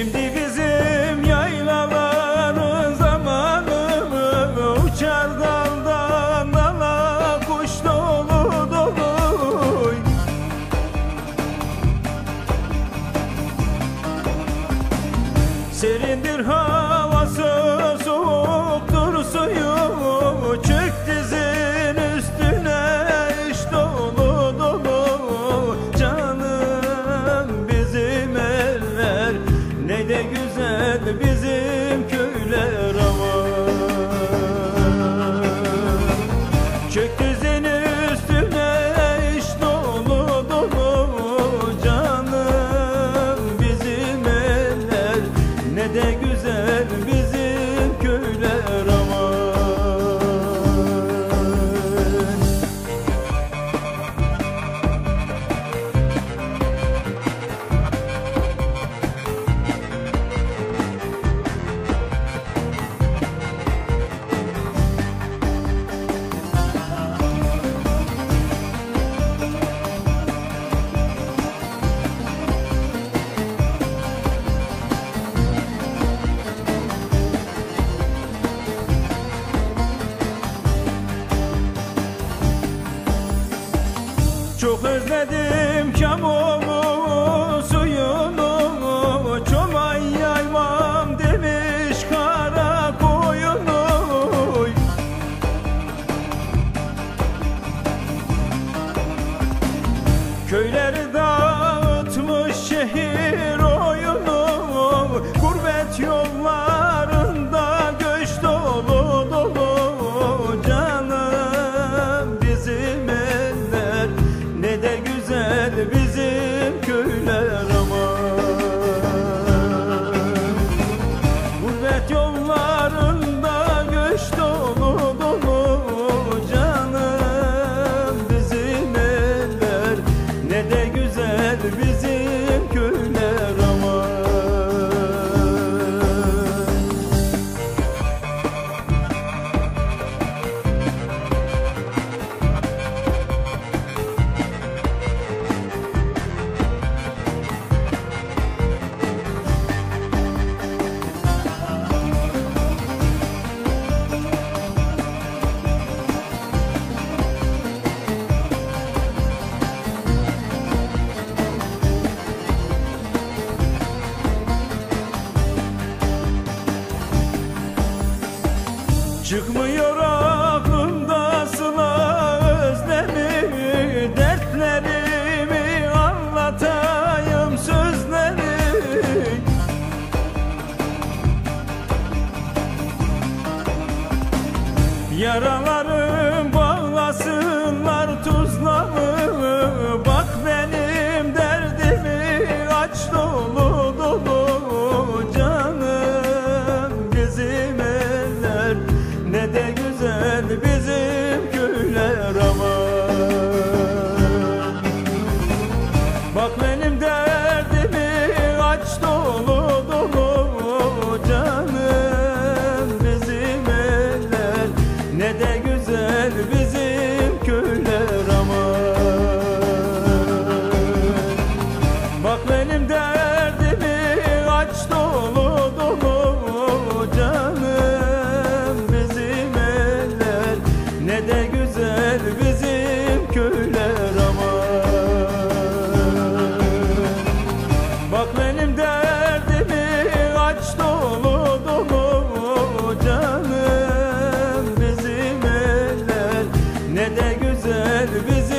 Şimdi bizim yaylaların zamanı Uçar daldan dala kuş dolu dolu. Serindir ha Çok özledim kamumu Çıkmıyor aklımda sıla özlemi Dertlerimi anlatayım sözleri. Yaraları Benim derdimi aç dolu dolu canım. Bizim eller ne de güzel bizim